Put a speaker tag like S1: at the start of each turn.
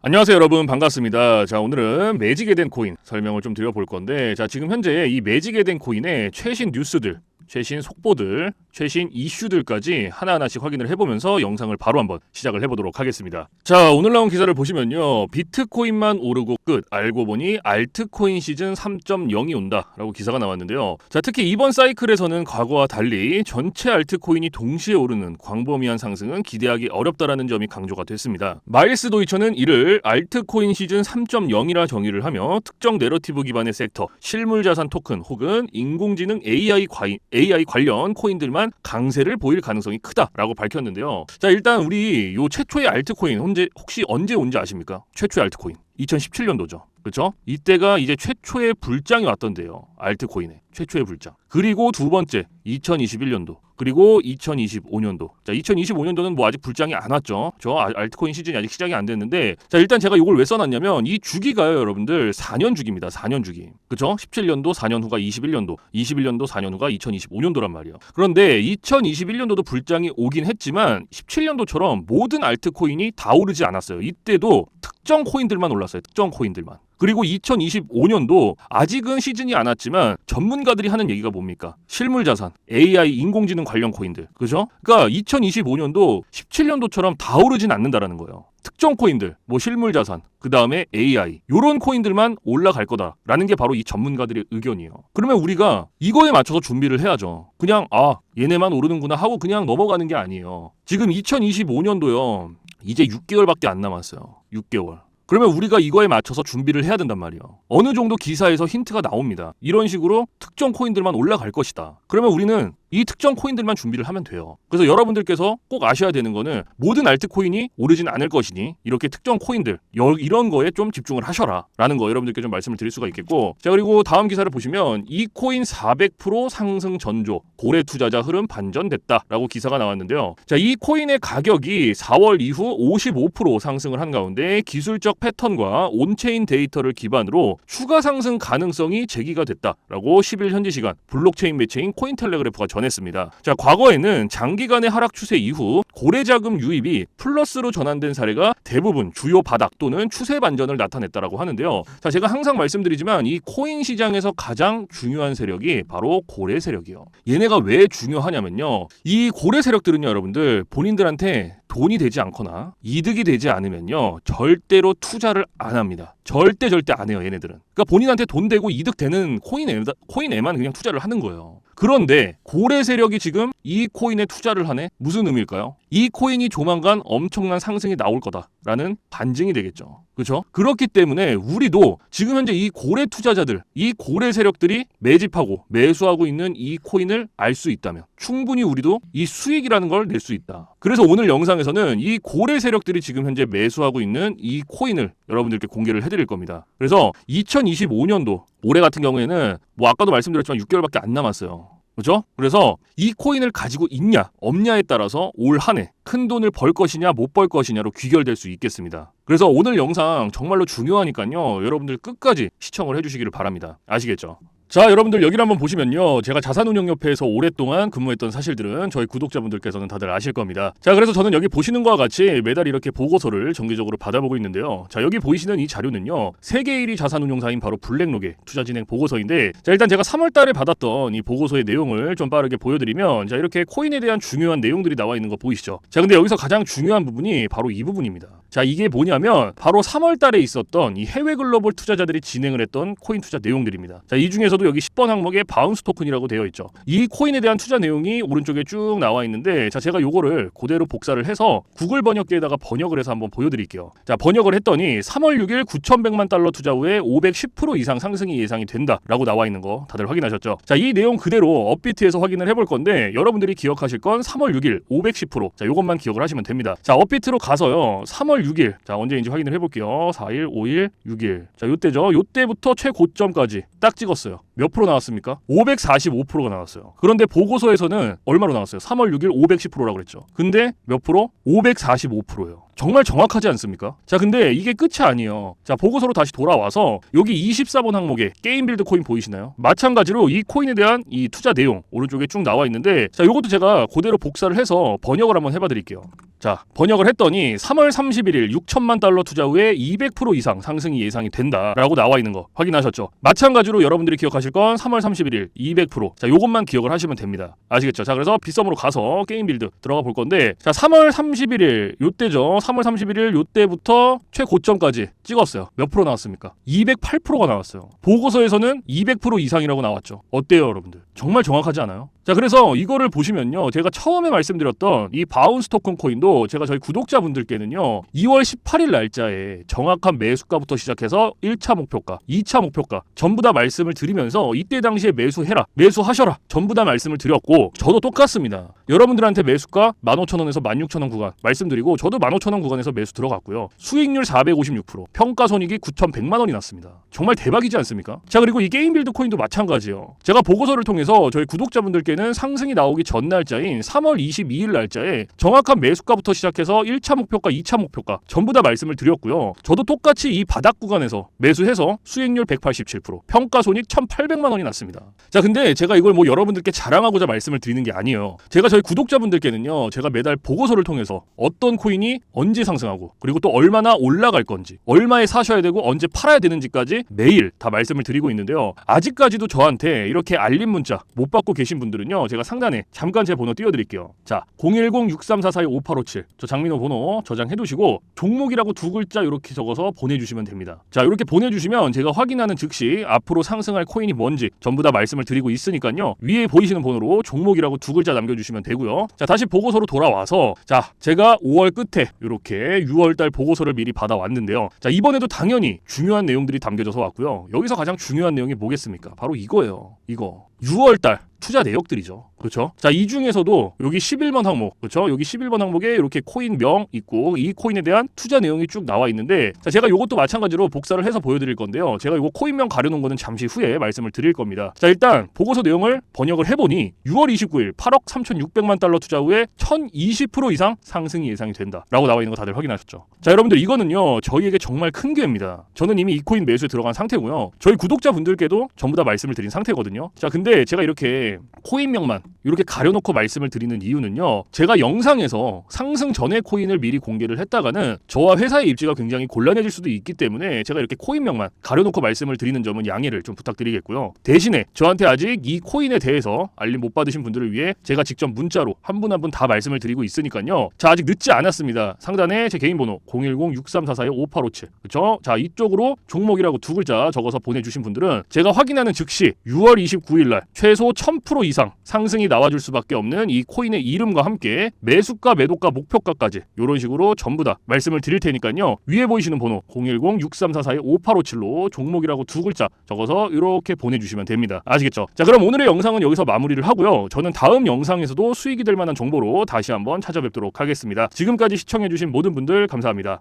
S1: 안녕하세요 여러분 반갑습니다. 자 오늘은 매직에 된 코인 설명을 좀 드려볼 건데 자 지금 현재 이 매직에 된 코인의 최신 뉴스들 최신 속보들, 최신 이슈들까지 하나하나씩 확인을 해보면서 영상을 바로 한번 시작을 해보도록 하겠습니다. 자, 오늘 나온 기사를 보시면요. 비트코인만 오르고 끝. 알고 보니 알트코인 시즌 3.0이 온다. 라고 기사가 나왔는데요. 자, 특히 이번 사이클에서는 과거와 달리 전체 알트코인이 동시에 오르는 광범위한 상승은 기대하기 어렵다라는 점이 강조가 됐습니다. 마일스 도이처는 이를 알트코인 시즌 3.0이라 정의를 하며 특정 내러티브 기반의 섹터, 실물 자산 토큰 혹은 인공지능 AI 과인 AI 관련 코인들만 강세를 보일 가능성이 크다라고 밝혔는데요. 자 일단 우리 요 최초의 알트코인 혹시 언제 온지 아십니까? 최초의 알트코인 2017년도죠. 그렇죠? 이때가 이제 최초의 불장이 왔던데요. 알트코인의 최초의 불장. 그리고 두 번째 2021년도. 그리고 2025년도. 자, 2025년도는 뭐 아직 불장이 안 왔죠. 저 알- 알트코인 시즌이 아직 시작이 안 됐는데 자, 일단 제가 이걸 왜 써놨냐면 이 주기가요, 여러분들 4년 주기입니다. 4년 주기. 그렇죠? 17년도 4년 후가 21년도, 21년도 4년 후가 2025년도란 말이에요. 그런데 2021년도도 불장이 오긴 했지만 17년도처럼 모든 알트코인이 다 오르지 않았어요. 이때도 특정 코인들만 올랐어요. 특정 코인들만. 그리고 2025년도 아직은 시즌이 안 왔지만 전문가들이 하는 얘기가 뭡니까? 실물 자산, AI 인공지능 관련 코인들. 그죠? 그러니까 2025년도 17년도처럼 다 오르진 않는다라는 거예요. 특정 코인들, 뭐 실물 자산, 그 다음에 AI 요런 코인들만 올라갈 거다라는 게 바로 이 전문가들의 의견이에요. 그러면 우리가 이거에 맞춰서 준비를 해야죠. 그냥 아 얘네만 오르는구나 하고 그냥 넘어가는 게 아니에요. 지금 2025년도요. 이제 6개월밖에 안 남았어요. 6개월. 그러면 우리가 이거에 맞춰서 준비를 해야 된단 말이에요. 어느 정도 기사에서 힌트가 나옵니다. 이런 식으로 특정 코인들만 올라갈 것이다. 그러면 우리는 이 특정 코인들만 준비를 하면 돼요. 그래서 여러분들께서 꼭 아셔야 되는 거는 모든 알트코인이 오르진 않을 것이니 이렇게 특정 코인들 여- 이런 거에 좀 집중을 하셔라 라는 거 여러분들께 좀 말씀을 드릴 수가 있겠고 자 그리고 다음 기사를 보시면 이 코인 400% 상승 전조 고래 투자자 흐름 반전됐다 라고 기사가 나왔는데요. 자 이 코인의 가격이 4월 이후 55% 상승을 한 가운데 기술적 패턴과 온체인 데이터를 기반으로 추가 상승 가능성이 제기가 됐다 라고 10일 현지 시간 블록체인 매체인 코인텔레그래프가 전 했습니다. 자, 과거에는 장기간의 하락 추세 이후 고래 자금 유입이 플러스로 전환된 사례가 대부분 주요 바닥 또는 추세 반전을 나타냈다라고 하는데요. 자, 제가 항상 말씀드리지만 이 코인 시장에서 가장 중요한 세력이 바로 고래 세력이요. 얘네가 왜 중요하냐면요. 이 고래 세력들은요, 여러분들 본인들한테 돈이 되지 않거나 이득이 되지 않으면요 절대로 투자를 안 합니다. 절대 절대 안 해요 얘네들은. 그러니까 본인한테 돈 되고 이득 되는 코인에 코인에만 그냥 투자를 하는 거예요. 그런데 고래 세력이 지금 이 코인에 투자를 하네 무슨 의미일까요? 이 코인이 조만간 엄청난 상승이 나올 거다라는 반증이 되겠죠. 그렇죠? 그렇기 때문에 우리도 지금 현재 이 고래 투자자들, 이 고래 세력들이 매집하고 매수하고 있는 이 코인을 알 수 있다면 충분히 우리도 이 수익이라는 걸 낼 수 있다. 그래서 오늘 영상에서는 이 고래 세력들이 지금 현재 매수하고 있는 이 코인을 여러분들께 공개를 해드릴 겁니다. 그래서 2025년도 올해 같은 경우에는 뭐 아까도 말씀드렸지만 6개월밖에 안 남았어요. 그렇죠? 그래서 이 코인을 가지고 있냐 없냐에 따라서 올 한 해 큰 돈을 벌 것이냐 못 벌 것이냐로 귀결될 수 있겠습니다. 그래서 오늘 영상 정말로 중요하니까요. 여러분들 끝까지 시청을 해주시기를 바랍니다. 아시겠죠? 자, 여러분들 여기를 한번 보시면요. 제가 자산운용협회에서 오랫동안 근무했던 사실들은 저희 구독자분들께서는 다들 아실 겁니다. 자, 그래서 저는 여기 보시는 것과 같이 매달 이렇게 보고서를 정기적으로 받아보고 있는데요. 자, 여기 보이시는 이 자료는요. 세계 1위 자산운용사인 바로 블랙록의 투자 진행 보고서인데 자, 일단 제가 3월 달에 받았던 이 보고서의 내용을 좀 빠르게 보여드리면 자, 이렇게 코인에 대한 중요한 내용들이 나와 있는 거 보이시죠? 자, 근데 여기서 가장 중요한 부분이 바로 이 부분입니다. 자, 이게 뭐냐면 바로 3월 달에 있었던 이 해외 글로벌 투자자들이 진행을 했던 코인 투자 내용들입니다. 자, 이 중에서도 여기 10번 항목에 바운스 토큰이라고 되어 있죠. 이 코인에 대한 투자 내용이 오른쪽에 쭉 나와 있는데 자, 제가 요거를 그대로 복사를 해서 구글 번역기에다가 번역을 해서 한번 보여 드릴게요. 자, 번역을 했더니 3월 6일 9,100만 달러 투자 후에 510% 이상 상승이 예상이 된다라고 나와 있는 거 다들 확인하셨죠? 자, 이 내용 그대로 업비트에서 확인을 해볼 건데 여러분들이 기억하실 건 3월 6일 510%. 자, 요것만 기억을 하시면 됩니다. 자, 업비트로 가서요. 3월 6일. 자, 언제인지 확인을 해볼게요. 4일, 5일, 6일. 자, 요때죠. 요때부터 최고점까지 딱 찍었어요. 몇 프로 나왔습니까? 545%가 나왔어요. 그런데 보고서에서는 얼마로 나왔어요? 3월 6일 510%라고 그랬죠. 근데 몇 프로? 545%예요. 정말 정확하지 않습니까? 자, 근데 이게 끝이 아니에요. 자, 보고서로 다시 돌아와서 여기 24번 항목에 게임 빌드 코인 보이시나요? 마찬가지로 이 코인에 대한 이 투자 내용 오른쪽에 쭉 나와 있는데 자, 요것도 제가 그대로 복사를 해서 번역을 한번 해봐 드릴게요. 자, 번역을 했더니 3월 31일 6천만 달러 투자 후에 200% 이상 상승이 예상이 된다라고 나와 있는 거 확인하셨죠? 마찬가지로 여러분들이 기억하실 건 3월 31일 200%. 자, 요것만 기억을 하시면 됩니다. 아시겠죠? 자, 그래서 빗썸으로 가서 게임 빌드 들어가 볼 건데 자, 3월 31일 요때죠. 3월 31일 요때부터 최고점까지 찍었어요. 몇 프로 나왔습니까? 208%가 나왔어요. 보고서에서는 200% 이상이라고 나왔죠. 어때요, 여러분들? 정말 정확하지 않아요? 자, 그래서 이거를 보시면요. 제가 처음에 말씀드렸던 이 바운스 토큰 코인도 제가 저희 구독자분들께는요. 2월 18일 날짜에 정확한 매수가부터 시작해서 1차 목표가, 2차 목표가 전부 다 말씀을 드리면서 이때 당시에 매수해라, 매수하셔라 전부 다 말씀을 드렸고 저도 똑같습니다. 여러분들한테 매수가 15,000원에서 16,000원 구간 말씀드리고 저도 15,000원 구간에서 매수 들어갔고요. 수익률 456%, 평가 손익이 9,100만 원이 났습니다. 정말 대박이지 않습니까? 자, 그리고 이 게임 빌드 코인도 마찬가지예요. 제가 보고서를 통해서 저희 구독자분들께 는 상승이 나오기 전 날짜인 3월 22일 날짜에 정확한 매수가부터 시작해서 1차 목표가, 2차 목표가 전부 다 말씀을 드렸고요. 저도 똑같이 이 바닥 구간에서 매수해서 수익률 187%, 평가 손익 1,800만 원이 났습니다. 자, 근데 제가 이걸 뭐 여러분들께 자랑하고자 말씀을 드리는 게 아니에요. 제가 저희 구독자분들께는요, 제가 매달 보고서를 통해서 어떤 코인이 언제 상승하고 그리고 또 얼마나 올라갈 건지, 얼마에 사셔야 되고 언제 팔아야 되는지까지 매일 다 말씀을 드리고 있는데요. 아직까지도 저한테 이렇게 알림 문자 못 받고 계신 분들은 요, 제가 상단에 잠깐 제 번호 띄워드릴게요. 자, 010-6344-5857. 저 장민호 번호 저장해 두시고 종목이라고 두 글자 이렇게 적어서 보내주시면 됩니다. 자, 이렇게 보내주시면 제가 확인하는 즉시 앞으로 상승할 코인이 뭔지 전부 다 말씀을 드리고 있으니까요. 위에 보이시는 번호로 종목이라고 두 글자 남겨주시면 되고요. 자, 다시 보고서로 돌아와서 자, 제가 5월 끝에 이렇게 6월달 보고서를 미리 받아왔는데요. 자, 이번에도 당연히 중요한 내용들이 담겨져서 왔고요. 여기서 가장 중요한 내용이 뭐겠습니까? 바로 이거예요. 이거. 6월달 투자 내역들이죠. 그렇죠? 자, 이 중에서도 여기 11번 항목, 그렇죠? 여기 11번 항목에 이렇게 코인 명 있고 이 코인에 대한 투자 내용이 쭉 나와 있는데 자, 제가 이것도 마찬가지로 복사를 해서 보여 드릴 건데요. 제가 이거 코인명 가려 놓은 거는 잠시 후에 말씀을 드릴 겁니다. 자, 일단 보고서 내용을 번역을 해 보니 6월 29일 8억 3,600만 달러 투자 후에 1,020% 이상 상승이 예상이 된다라고 나와 있는 거 다들 확인하셨죠? 자, 여러분들 이거는요. 저희에게 정말 큰 기회입니다. 저는 이미 이 코인 매수에 들어간 상태고요. 저희 구독자 분들께도 전부 다 말씀을 드린 상태거든요. 자, 근데 제가 이렇게 코인명만 이렇게 가려놓고 말씀을 드리는 이유는요. 제가 영상에서 상승 전에 코인을 미리 공개를 했다가는 저와 회사의 입지가 굉장히 곤란해질 수도 있기 때문에 제가 이렇게 코인명만 가려놓고 말씀을 드리는 점은 양해를 좀 부탁드리겠고요. 대신에 저한테 아직 이 코인에 대해서 알림 못 받으신 분들을 위해 제가 직접 문자로 한 분 한 분 다 말씀을 드리고 있으니까요. 자, 아직 늦지 않았습니다. 상단에 제 개인 번호 010-6344-5857. 그렇죠? 자, 이쪽으로 종목이라고 두 글자 적어서 보내주신 분들은 제가 확인하는 즉시 6월 29일 날 최소 1000% 이상 상승이 나와줄 수밖에 없는 이 코인의 이름과 함께 매수가, 매도가, 목표가까지 이런 식으로 전부 다 말씀을 드릴 테니까요. 위에 보이시는 번호 010-6344-5857로 종목이라고 두 글자 적어서 이렇게 보내주시면 됩니다. 아시겠죠? 자, 그럼 오늘의 영상은 여기서 마무리를 하고요. 저는 다음 영상에서도 수익이 될 만한 정보로 다시 한번 찾아뵙도록 하겠습니다. 지금까지 시청해주신 모든 분들 감사합니다.